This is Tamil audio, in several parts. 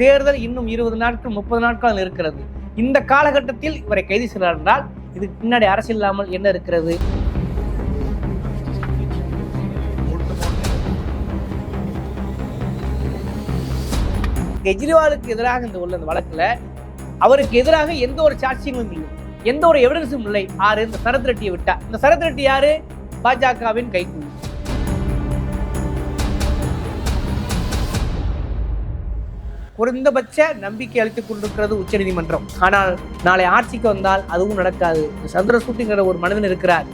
தேர்தல் இன்னும் இருபது நாட்கள் முப்பது நாட்கள் இருக்கிறது. இந்த காலகட்டத்தில் இவரை கைது செய்கிறார் என்றால் இதுக்கு பின்னாடி அரசு இல்லாமல் என்ன இருக்கிறது? கெஜ்ரிவாலுக்கு எதிராக இந்த உள்ள வழக்குல அவருக்கு எதிராக எந்த ஒரு சாட்சியங்களும் இல்லை. எந்த ஒரு எவிடன்ஸும் இல்லை. ஆறு இந்த சரத் ரெட்டியை விட்டா. இந்த சரத் ரெட்டி யாரு? பாஜகவின் கைக்கூலி குறைந்தபட்ச நம்பிக்கை அளித்துக் கொண்டிருக்கிறது உச்சநீதிமன்றம் ஆனால் நாளை ஆட்சிக்கு வந்தால் அதுவும் நடக்காது சந்திரசூட்டிங்கிற ஒரு மனிதன் இருக்கிறார்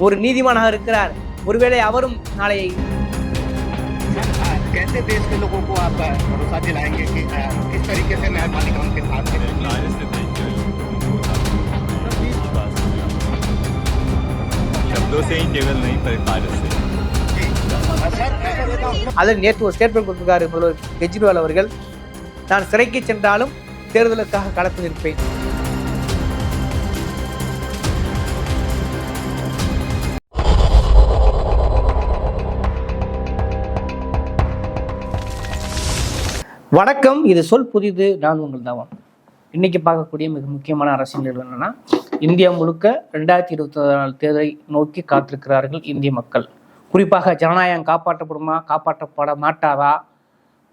ஒரு நீதிமானாக இருக்கிறார் ஒருவேளை அவரும் நாளை कैसे देश के लोगों को आप अ, भरोसा दिलाएंगे कि अ, किस तरीके से न्यायपालिका उनके साथ है कार्य से देंगे शब्दों से ही केवल नहीं पर कार्य से सर அதில் நேற்று ஒரு ஸ்டேட்மெண்ட் கொடுத்திருக்காரு முதல்வர் கெஜ்ரிவால் அவர்கள் நான் சிறைக்கு சென்றாலும் தேர்தலுக்காக களத்தில் நிற்பேன் வணக்கம். இது சொல் புதிது நான் உங்கள் தவம். இன்னைக்கு பார்க்கக்கூடிய மிக முக்கியமான அரசியல் என்னன்னா இந்தியா முழுக்க ரெண்டாயிரத்தி இருபத்தி நாலு தேர்தலை நோக்கி காத்திருக்கிறார்கள் இந்திய மக்கள். குறிப்பாக ஜனநாயகம் காப்பாற்றப்படுமா காப்பாற்றப்பட மாட்டாதா?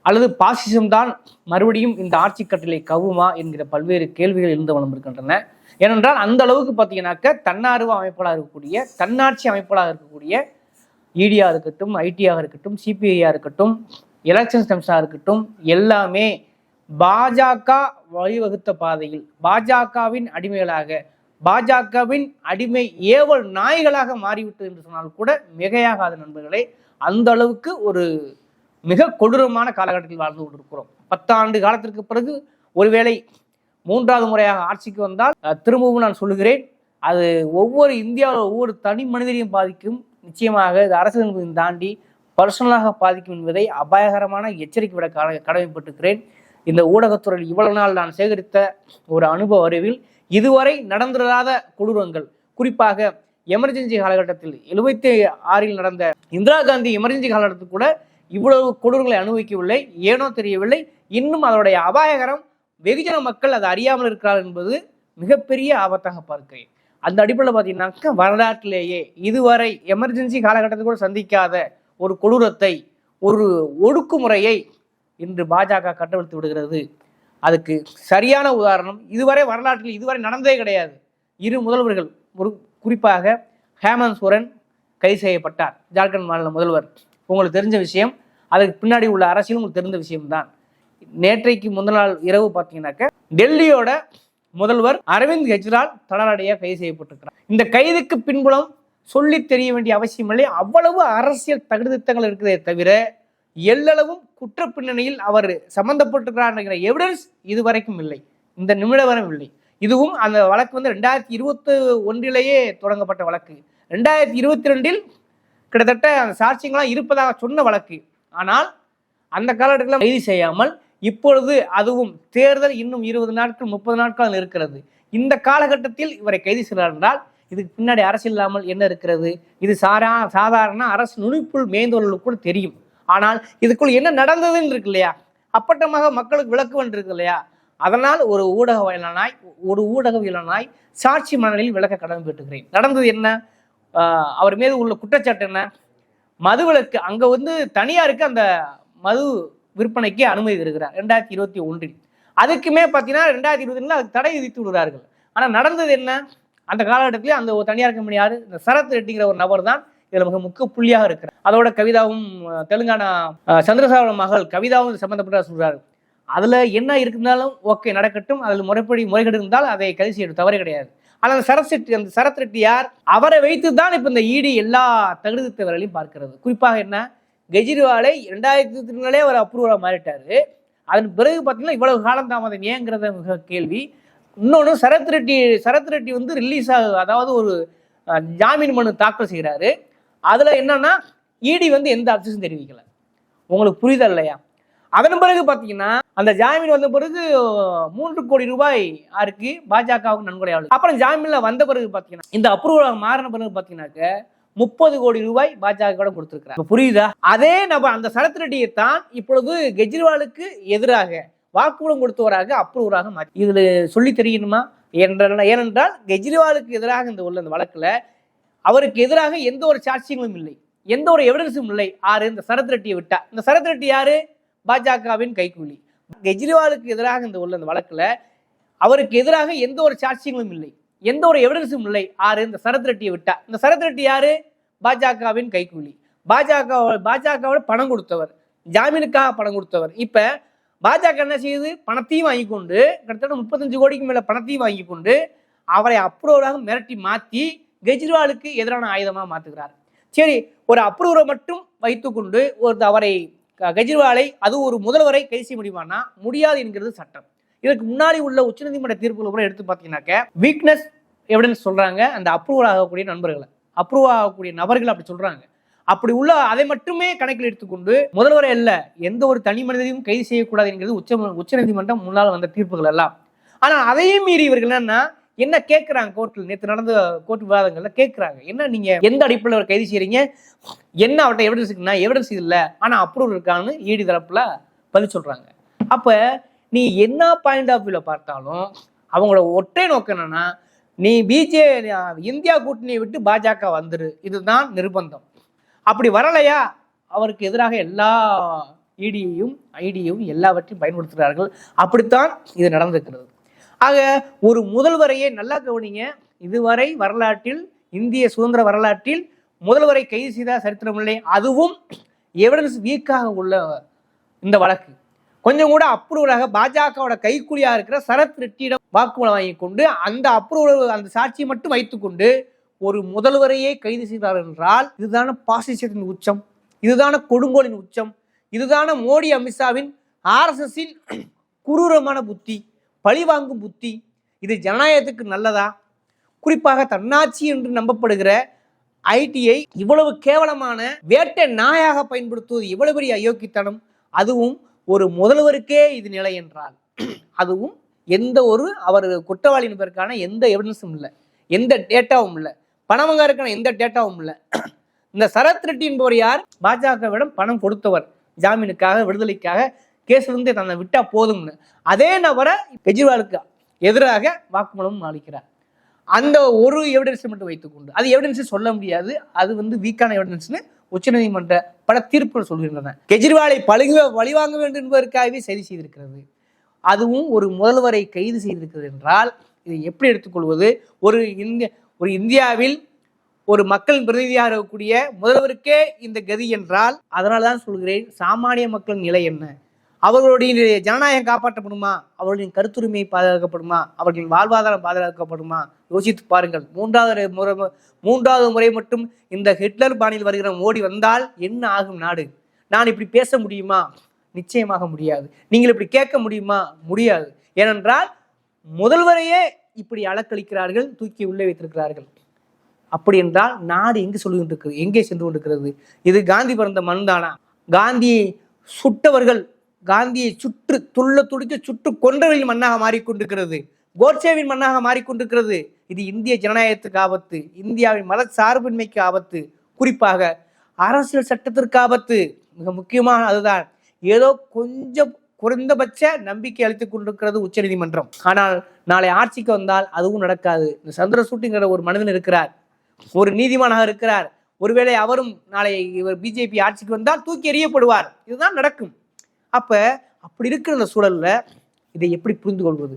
அல்லது பாசிசம் தான் மறுபடியும் இந்த ஆட்சி கட்டளை கவுமா என்கிற பல்வேறு கேள்விகள் இருந்து வளம் இருக்கின்றன ஏனென்றால் அந்த அளவுக்கு பார்த்தீங்கன்னாக்க தன்னார்வ அமைப்புகளாக இருக்கக்கூடிய தன்னாட்சி அமைப்புகளாக இருக்கக்கூடிய இடியாக இருக்கட்டும் ஐடியாக இருக்கட்டும் சிபிஐயாக இருக்கட்டும் எலெக்ஷன் கமிஷனாக இருக்கட்டும் எல்லாமே பாஜக வழிவகுத்த பாதையில் பாஜகவின் அடிமைகளாக பாஜகவின் அடிமை ஏவல் நாய்களாக மாறிவிட்டது என்று சொன்னால் கூட மிகையாகாத நண்பர்களே அந்த அளவுக்கு ஒரு மிக கொடூரமான காலகட்டத்தில் வாழ்ந்து கொண்டிருக்கிறோம். பத்தாண்டு காலத்திற்கு பிறகு ஒருவேளை மூன்றாவது முறையாக ஆட்சிக்கு வந்தால் திரும்பவும் நான் சொல்லுகிறேன் அது ஒவ்வொரு இந்தியாவில் ஒவ்வொரு தனி மனிதரையும் பாதிக்கும். நிச்சயமாக இது அரசியல் தாண்டி பர்சனலாக பாதிக்கும் என்பதை அபாயகரமான எச்சரிக்கை விட கட கடமைப்பட்டிருக்கிறேன். இந்த ஊடகத்துறையில் இவ்வளவு நாள் நான் சேகரித்த ஒரு அனுபவ அறிவில் இதுவரை நடந்திராத கொடூரங்கள். குறிப்பாக எமர்ஜென்சி காலகட்டத்தில் எழுபத்தி ஆறில் நடந்த இந்திரா காந்தி எமர்ஜென்சி காலகட்டத்தில் கூட இவ்வளவு கொடூரங்களை அனுபவிக்கவில்லை ஏனோ தெரியவில்லை. இன்னும் அதனுடைய அபாயகரம் வெகுஜன மக்கள் அது அறியாமல் இருக்கிறார் என்பது மிகப்பெரிய ஆபத்தாக பார்க்கிறேன். அந்த அடிப்படையில் பார்த்தீங்கன்னாக்கா வரலாற்றிலேயே இதுவரை எமர்ஜென்சி காலகட்டத்தில் கூட சந்திக்காத ஒரு கொடூரத்தை ஒரு ஒடுக்குமுறையை இன்று பாஜக கட்டவிழ்த்து விடுகிறது. அதுக்கு சரியான உதாரணம் இதுவரை வரலாற்றில் இதுவரை நடந்ததே கிடையாது. இரு முதல்வர்கள் ஒரு குறிப்பாக ஹேமந்த் சோரன் கைது செய்யப்பட்டார். ஜார்க்கண்ட் மாநில முதல்வர். உங்களுக்கு தெரிஞ்ச விஷயம் அதுக்கு பின்னாடி உள்ள அரசியலும் உங்களுக்கு தெரிந்த விஷயம்தான். நேற்றைக்கு முதல் நாள் இரவு பார்த்தீங்கன்னாக்க டெல்லியோட முதல்வர் அரவிந்த் கெஜ்ரிவால் தளரடியாக கைது செய்யப்பட்டிருக்கிறார். இந்த கைதுக்கு பின்புலம் சொல்லி தெரிய வேண்டிய அவசியமில்லை அவ்வளவு அரசியல் தகுதித்தங்கள் இருக்கிறதே தவிர எல்லளவும் குற்ற பின்னணியில் அவர் சம்பந்தப்பட்டிருக்கிறார் என்கிற எவிடன்ஸ் இதுவரைக்கும் இல்லை. இந்த நிமிட இல்லை. இதுவும் அந்த வழக்கு வந்து ரெண்டாயிரத்தி இருபத்தி ஒன்றிலேயே தொடங்கப்பட்ட வழக்கு. ரெண்டாயிரத்தி இருபத்தி ரெண்டில் கிட்டத்தட்ட அந்த சாட்சியங்களாம் இருப்பதாக சொன்ன வழக்கு. ஆனால் அந்த காலகட்டத்தில் கைது செய்யாமல் இப்பொழுது அதுவும் தேர்தல் இன்னும் இருபது நாட்கள் முப்பது நாட்கள் இருக்கிறது. இந்த காலகட்டத்தில் இவரை கைது செய்கிறார் என்றால் இதுக்கு பின்னாடி அரசு இல்லாமல் என்ன இருக்கிறது? இது சாரா சாதாரண அரசு நுனிப்புள் மேய்ந்தவர்களுக்குள் தெரியும். ஆனால் இதுக்குள் என்ன நடந்ததுன்னு இருக்கு இல்லையா? அப்பட்டமாக மக்களுக்கு விளக்கு இருக்கு இல்லையா? அதனால் ஒரு ஊடகவியலானாய் ஒரு ஊடகவியலானாய் சாட்சி மனநிலையில் விளக்க கடமை பெற்றுகிறேன் நடந்தது என்ன? அவர் மீது உள்ள குற்றச்சாட்டு என்ன? மதுவிலக்கு அங்க வந்து தனியாருக்கு அந்த மது விற்பனைக்கு அனுமதி தருகிறார் ரெண்டாயிரத்தி இருபத்தி ஒன்றில். அதுக்குமே பார்த்தீங்கன்னா ரெண்டாயிரத்தி இருபத்தி அதுக்கு தடை விதித்து விடுகிறார்கள். ஆனால் நடந்தது என்ன? அந்த காலகட்டத்தில் அந்த ஒரு தனியார் கம்பெனி யாரு? இந்த சரத் ரெட்டிங்கிற ஒரு நபர் தான் இதில் மிக முக்கிய புள்ளியாக இருக்கிறார். அதோட கவிதாவும் தெலுங்கானா அஹ், மகள் கவிதாவும் சம்மந்தப்பட்ட சொல்கிறார் அதில் என்ன இருந்தாலும் ஓகே நடக்கட்டும். அதில் முறைப்படி முறைகேடு இருந்தால் அதை கைது செய்ய தவறு கிடையாது. ஆனால் அந்த சரத் ரெட்டி அந்த சரத் ரெட்டி யார்? அவரை வைத்து தான் இப்போ இந்த ஈடி எல்லா தகுதித்தவர்களையும் பார்க்கிறது. குறிப்பாக என்ன? கெஜ்ரிவாலை ரெண்டாயிரத்தி நாளே அவர் அப்ரூவலாக மாறிட்டார். அதன் பிறகு பார்த்தீங்கன்னா இவ்வளவு காலம் தாமதம் ஏங்கிறத மிக கேள்வி. இன்னொன்று சரத் ரெட்டி சரத் ரெட்டி வந்து ரிலீஸ் ஆக அதாவது ஒரு ஜாமீன் மனு தாக்கல் செய்கிறாரு அதில் என்னன்னா இடி வந்து எந்த அப்சஸும் தெரிவிக்கலை. உங்களுக்கு புரியுதா இல்லையா? அதன் பிறகு பார்த்தீங்கன்னா அந்த ஜாமீன் வந்த பிறகு மூன்று கோடி ரூபாய் யாருக்கு பாஜகவுக்கு நன்கொடை அப்புறம் ஜாமீன்ல வந்த பிறகு பார்த்தீங்கன்னா இந்த அப்ரூவல் மாறின பிறகு பார்த்தீங்கன்னாக்க முப்பது கோடி ரூபாய் பாஜக கூட கொடுத்திருக்கிறார் புரியுதா? அதே நபர் அந்த சரத் ரெட்டியை தான் இப்பொழுது கெஜ்ரிவாலுக்கு எதிராக வாக்குமூலம் கொடுத்தவராக அப்ரூவராக மாற்றி இதில் சொல்லி தெரியணுமா என்றால் ஏனென்றால் கெஜ்ரிவாலுக்கு எதிராக இந்த உள்ள இந்த வழக்கில் அவருக்கு எதிராக எந்த ஒரு சாட்சியங்களும் இல்லை. எந்த ஒரு எவிடன்ஸும் இல்லை. ஆறு இந்த சரத் ரெட்டியை விட்டா. இந்த சரத் ரெட்டி யாரு? பாஜகவின் கைக்கூலி கெஜ்ரிவாலுக்கு எதிராக இந்த உள்ள இந்த வழக்கில் அவருக்கு எதிராக எந்த ஒரு சாட்சியங்களும் இல்லை. எந்த ஒரு எவிடன்ஸும் இல்லை. ஆறு இந்த சரத் ரெட்டியை விட்டா. இந்த சரத் ரெட்டி யாரு? பாஜகவின் கைக்கூலி பாஜக பாஜகவோட பணம் கொடுத்தவர். ஜாமீனுக்காக பணம் கொடுத்தவர். இப்ப பாஜக என்ன செய்யுது? பணத்தையும் வாங்கி கொண்டு கிட்டத்தட்ட முப்பத்தஞ்சு கோடிக்கு மேல பணத்தையும் வாங்கி கொண்டு அவரை அப்ரூவராக மிரட்டி மாத்தி கெஜ்ரிவாலுக்கு எதிரான ஆயுதமாக மாத்துகிறார். சரி ஒரு அப்ரூவரை மட்டும் வைத்துக்கொண்டு ஒரு அவரை கெஜ்ரிவாலை அது ஒரு முதல்வரை கைது செய்ய முடியுமானா முடியாது என்கிறது சட்டம். இதற்கு முன்னாடி உள்ள உச்சநீதிமன்ற தீர்ப்புகள் கூட எடுத்து பார்த்தீங்கன்னாக்க வீக்னஸ் எவிடன்ஸ் சொல்கிறாங்க அந்த அப்ரூவல் ஆகக்கூடிய நண்பர்களை. அப்ரூவ் ஆகக்கூடிய நபர்கள் அப்படி சொல்கிறாங்க அப்படி உள்ள அதை மட்டுமே கணக்கில் எடுத்துக்கொண்டு முதல்வரை அல்ல எந்த ஒரு தனி மனிதரையும் கைது செய்யக்கூடாது என்கிறது உச்ச உச்சநீதிமன்றம் முன்னால் வந்த தீர்ப்புகள் எல்லாம். ஆனால் அதையும் மீறி இவர்கள் என்னன்னா என்ன கேட்குறாங்க கோர்ட்டில் நேற்று நடந்த கோர்ட் விவாதங்களில் கேட்குறாங்க என்ன நீங்கள் எந்த அடிப்படையில் அவர் கைது செய்கிறீங்க என்ன அவர்கிட்ட எவிடன்ஸ் இருக்குன்னா எவிடன்ஸ் இல்லை. ஆனால் அப்ரூவல் இருக்கான்னு ஈடி தரப்பில் பதில் சொல்கிறாங்க அப்போ நீ என்ன பாயிண்ட் ஆஃப் வியூவில் பார்த்தாலும் அவங்களோட ஒற்றை நோக்கம் என்னன்னா நீ பிஜே இந்தியா கூட்டணியை விட்டு பாஜக வந்துரு. இதுதான் நிர்பந்தம். அப்படி வரலையா? அவருக்கு எதிராக எல்லா இடியையும் ஐடியையும் எல்லாவற்றையும் பயன்படுத்துகிறார்கள். அப்படித்தான் இது நடந்திருக்கிறது. ஆக ஒரு முதல்வரையே நல்லா கவனிங்க. இதுவரை வரலாற்றில் இந்திய சுதந்திர வரலாற்றில் முதல்வரை கைது செய்த சரித்திரமில்லை அதுவும் எவிடன்ஸ் வீக்காக உள்ள இந்த வழக்கு. கொஞ்சம் கூட அப்ரூவலாக பாஜகவோட கைக்கூலியா இருக்கிற சரத் ரெட்டியிடம் வாக்குமூலம் வாங்கி கொண்டு அந்த அப்ரூவல் அந்த சாட்சியை மட்டும் வைத்துக்கொண்டு ஒரு முதல்வரையே கைது செய்தார் என்றால் இதுதான பாசிசத்தின் உச்சம். இதுதான கொடுங்கோலின் உச்சம். இதுதான மோடி அமித்ஷாவின் ஆர்எஸ்எஸின் குரூரமான புத்தி. பழிவாங்கும் புத்தி இது ஜனநாயகத்துக்கு நல்லதா? குறிப்பாக தன்னாட்சி என்று நம்பப்படுகிற ஐடியை இவ்வளவு கேவலமான வேட்டை நாயாக பயன்படுத்துவது இவ்வளவு பெரிய அயோக்கித்தனம் அதுவும் ஒரு முதல்வருக்கே இது நிலை என்றால். அதுவும் எந்த ஒரு அவர் குற்றவாளி என்பதற்கான எந்த எவிடன்ஸும் இல்லை. எந்த டேட்டாவும் இல்லை. பணவங்காருக்கான எந்த டேட்டாவும் இல்லை. இந்த சரத் ரெட்டி என்பவர் யார்? பாஜகவிடம் பணம் கொடுத்தவர். ஜாமீனுக்காக விடுதலைக்காக கேஸ் வந்து தன்னை விட்டால் போதும்னு. அதே நபரை கெஜ்ரிவாலுக்கு எதிராக வாக்குமூலம் அளிக்கிறார். அந்த ஒரு எவிடன்ஸை மட்டும் வைத்துக்கொண்டு அது எவிடன்ஸ் சொல்ல முடியாது. அது வந்து வீக்கான எவிடன்ஸ்னு உச்சநீதிமன்ற பல தீர்ப்புகள் சொல்கின்றன. கெஜ்ரிவாலை பழுக வழிவாங்க வேண்டும் என்பதற்காகவே சரி செய்திருக்கிறது. அதுவும் ஒரு முதல்வரை கைது செய்திருக்கிறது என்றால் இதை எப்படி எடுத்துக்கொள்வது? ஒரு இந்திய ஒரு இந்தியாவில் ஒரு மக்கள் பிரதிநிதியாக இருக்கக்கூடிய முதல்வருக்கே இந்த கதி என்றால் அதனால தான் சொல்கிறேன் சாமானிய மக்களின் நிலை என்ன? அவர்களுடைய ஜனநாயகம் காப்பாற்றப்படுமா? அவர்களின் கருத்துரிமை பாதுகாக்கப்படுமா? அவர்களின் வாழ்வாதாரம் பாதுகாக்கப்படுமா? யோசித்து பாருங்கள். மூன்றாவது முறை மூன்றாவது முறை மட்டும் இந்த ஹிட்லர் பாணியில் வருகிற மோடி வந்தால் என்ன ஆகும் நாடு? நான் இப்படி பேச முடியுமா? நிச்சயமாக முடியாது. நீங்கள் இப்படி கேட்க முடியுமா? முடியாது. ஏனென்றால் முதல்வரையே இப்படி அளக்களிக்கிறார்கள் தூக்கி உள்ளே வைத்திருக்கிறார்கள். அப்படி என்றால் நாடு எங்கு சொல்லி கொண்டிருக்கிறது? எங்கே சென்று கொண்டிருக்கிறது? இது காந்தி பிறந்த மண் தானா? காந்தியை சுட்டவர்கள் காந்தியை சுற்று துள்ள துடித்து சுற்று கொன்றவர்களின் மண்ணாக மாறிக்கொண்டிருக்கிறது. கோட்சேவின் மண்ணாக மாறிக்கொண்டிருக்கிறது. இது இந்திய ஜனநாயகத்துக்கு ஆபத்து இந்தியாவின் மத சார்பின்மைக்கு ஆபத்து. குறிப்பாக அரசியல் சட்டத்திற்கு ஆபத்து. மிக முக்கியமான அதுதான். ஏதோ கொஞ்சம் குறைந்தபட்ச நம்பிக்கை அளித்துக் கொண்டிருக்கிறது உச்சநீதிமன்றம் ஆனால் நாளை ஆட்சிக்கு வந்தால் அதுவும் நடக்காது. இந்த சந்திரசூட்டுங்கிற ஒரு மனிதன் இருக்கிறார். ஒரு நீதிமானாக இருக்கிறார். ஒருவேளை அவரும் நாளை இவர் பிஜேபி ஆட்சிக்கு வந்தால் தூக்கி எறியப்படுவார். இதுதான் நடக்கும். அப்போ அப்படி இருக்கிற அந்த சூழல்ல இதை எப்படி புரிந்து கொள்வது?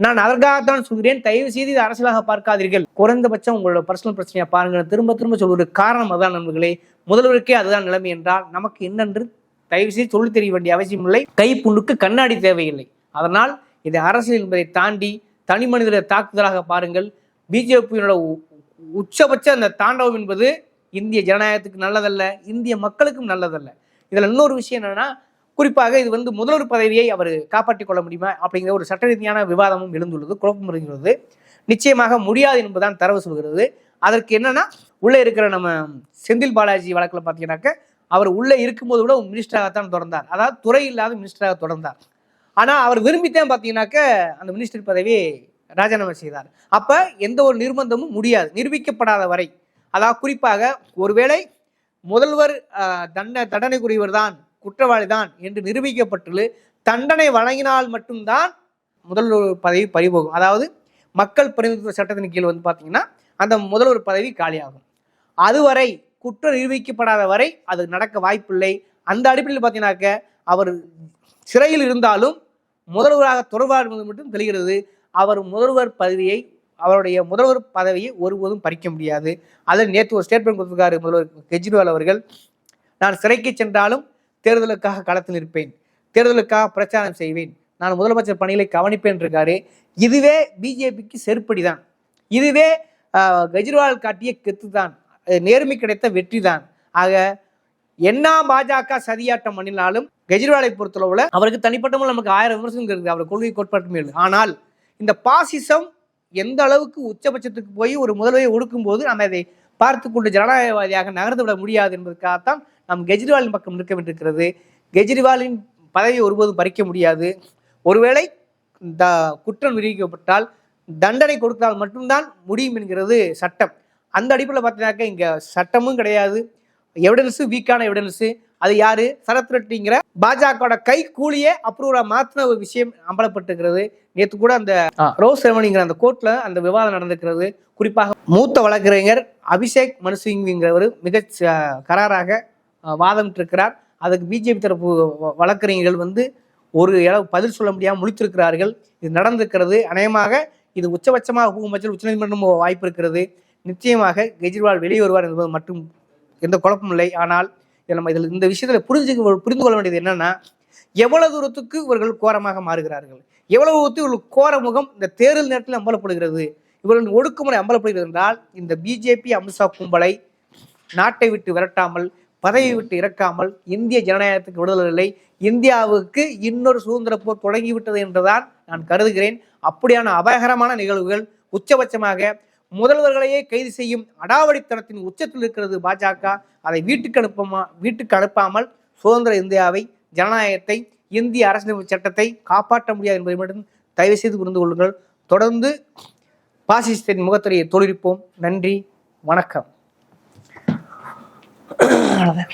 நான் அதற்காகத்தான் சொல்கிறேன். தயவு செய்து இதை அரசியலாக பார்க்காதீர்கள். குறைந்தபட்சம் உங்களோட பர்சனல் பிரச்சனையை பாருங்கள் திரும்ப திரும்ப சொல்வது காரணம் அதான் நண்பர்களே. முதல்வருக்கே அதுதான் நிலைமை என்றால் நமக்கு என்னென்று தயவு செய்து சொல்லி தெரிய வேண்டிய அவசியம் இல்லை. கை புண்ணுக்கு கண்ணாடி தேவையில்லை. அதனால் இதை அரசியல் என்பதை தாண்டி தனி மனிதரை தாக்குதலாக பாருங்கள். பிஜேபியினோட உச்சபட்ச அந்த தாண்டவம் என்பது இந்திய ஜனநாயகத்துக்கு நல்லதல்ல இந்திய மக்களுக்கும் நல்லதல்ல. இதில் இன்னொரு விஷயம் என்னென்னா குறிப்பாக இது வந்து முதல்வர் பதவியை அவர் காப்பாற்றிக் கொள்ள முடியுமா அப்படிங்கிற ஒரு சட்ட ரீதியான விவாதமும் எழுந்துள்ளது குழப்பம் இருக்கிறது நிச்சயமாக முடியாது என்பதுதான் தரவு சொல்கிறது. அதற்கு என்னன்னா உள்ளே இருக்கிற நம்ம செந்தில் பாலாஜி வழக்கில் பார்த்தீங்கன்னாக்க அவர் உள்ளே இருக்கும்போது கூட மினிஸ்டராகத்தான் தொடர்ந்தார். அதாவது துறை இல்லாத மினிஸ்டராக தொடர்ந்தார். ஆனால் அவர் விரும்பித்தான் பார்த்தீங்கன்னாக்க அந்த மினிஸ்டர் பதவியை ராஜினாமா செய்தார். அப்போ எந்த ஒரு நிர்பந்தமும் முடியாது நிரூபிக்கப்படாத வரை. அதாவது குறிப்பாக ஒருவேளை முதல்வர் தண்டனை தண்டனைக்குரியவர் தான் குற்றவாளி தான் என்று நிரூபிக்கப்பட்டுள்ளது. தண்டனை வழங்கினால் மட்டும்தான் முதல்வர் பதவி பறிபோகும். அதாவது மக்கள் பிரதிநிதித்துவ சட்டத்தின் கீழ் வந்து பார்த்தீங்கன்னா அந்த முதல்வர் பதவி காலியாகும். அதுவரை குற்றம் நிரூபிக்கப்படாத வரை அது நடக்க வாய்ப்பில்லை. அந்த அடிப்படையில் பார்த்தீங்கன்னாக்க அவர் சிறையில் இருந்தாலும் முதல்வராக தொடர்வார் என்பது மட்டும் தெரிகிறது. அவர் முதல்வர் பதவியை அவருடைய முதல்வர் பதவியை ஒருபோதும் பறிக்க முடியாது. அதில் நேற்று ஒரு ஸ்டேட்மெண்ட் கொடுத்திருக்காரு முதல்வர் கெஜ்ரிவால் அவர்கள். நான் சிறைக்கு சென்றாலும் தேர்தலுக்காக களத்தில் இருப்பேன். தேர்தலுக்காக பிரச்சாரம் செய்வேன். நான் முதலமைச்சர் பணிகளை கவனிப்பேன் இருக்காரு இதுவே பிஜேபிக்கு செருப்படி தான் இதுவே கெஜ்ரிவால் காட்டிய கெத்து தான் நேர்மை கிடைத்த வெற்றி தான் ஆக என்ன பாஜக சதியாட்டம் பண்ணினாலும் கெஜ்ரிவாலை பொறுத்தளவுல அவருக்கு தனிப்பட்ட முறையில் நமக்கு ஆயிரம் விமர்சனம் இருக்குது. அவர் கொள்கை கோட்பாட்டு மேல். ஆனால் இந்த பாசிசம் எந்த அளவுக்கு உச்சபட்சத்துக்கு போய் ஒரு முதல்வரை ஒடுக்கும் போது நம்ம அதை பார்த்து கொண்டு ஜனநாயகவாதியாக நகர்ந்து விட முடியாது என்பதற்காகத்தான் நாம் கெஜ்ரிவாலின் பக்கம் நிற்க வேண்டியிருக்கிறது. கெஜ்ரிவாலின் பதவியை ஒருபோதும் பறிக்க முடியாது. ஒருவேளை இந்த குற்றம் நிரூபிக்கப்பட்டால் தண்டனை கொடுத்தால் மட்டும்தான் முடியும் என்கிறது சட்டம். அந்த அடிப்படையில் பார்த்தீங்கன்னாக்க இங்கே சட்டமும் கிடையாது. எவிடன்ஸு வீக்கான எவிடன்ஸு அது யாரு? சரத் ரெட்டிங்கிற பாஜகவோட கை கூலியே அப்ரூவரா மாத்தின ஒரு விஷயம் அம்பலப்பட்டிருக்கிறது. நேற்று கூட அந்த ரோஸ் செரமனிங்கிற அந்த கோர்ட்ல அந்த விவாதம் நடந்திருக்கிறது. குறிப்பாக மூத்த வழக்கறிஞர் அபிஷேக் மனு சிங்விங்கிறவர் மிக கராராக வாதமிட்டிருக்கிறார். அதுக்கு பிஜேபி தரப்பு வ- வழக்கறிஞர்கள் வந்து ஒரு இளவு பதில் சொல்ல முடியாமல் முழித்திருக்கிறார்கள். இது நடந்திருக்கிறது. அநேகமாக இது உச்சபட்சமாக பூமச்சல் உச்சநீதிமன்றம் வாய்ப்பு இருக்கிறது. நிச்சயமாக கெஜ்ரிவால் வெளியே வருவார் என்பது மட்டும் எந்த குழப்பமும் இல்லை. ஆனால் இதில் நம்ம இதில் இந்த விஷயத்தில் புரிஞ்சு புரிந்து கொள்ள வேண்டியது என்னன்னா எவ்வளவு தூரத்துக்கு இவர்கள் கோரமாக மாறுகிறார்கள்? எவ்வளவு தூரத்துக்கு இவர்கள் கோர முகம் இந்த தேர்தல் நேரத்தில் அம்பலப்படுகிறது? இவர்களின் ஒடுக்குமுறை அம்பலப்படுகிறது என்றால் இந்த பிஜேபி அமித்ஷா கும்பலை நாட்டை விட்டு விரட்டாமல் பதவி விட்டு இறக்காமல் இந்திய ஜனநாயகத்துக்கு விடுதலை இல்லை. இந்தியாவுக்கு இன்னொரு சுதந்திர போர் தொடங்கிவிட்டது என்றுதான் நான் கருதுகிறேன். அப்படியான அபாயகரமான நிகழ்வுகள் உச்சபட்சமாக முதல்வர்களையே கைது செய்யும் அடாவடித்தனத்தின் உச்சத்தில் இருக்கிறது பாஜக. அதை வீட்டுக்கு அனுப்பமா வீட்டுக்கு அனுப்பாமல் சுதந்திர இந்தியாவை ஜனநாயகத்தை இந்திய அரசியலமைப்பு சட்டத்தை காப்பாற்ற முடியாது என்பதை மட்டும் தயவு செய்து புரிந்து கொள்ளுங்கள். தொடர்ந்து பாசிஸ்டின் முகத்திரையை தொழிற்போம். நன்றி. வணக்கம். Perdón.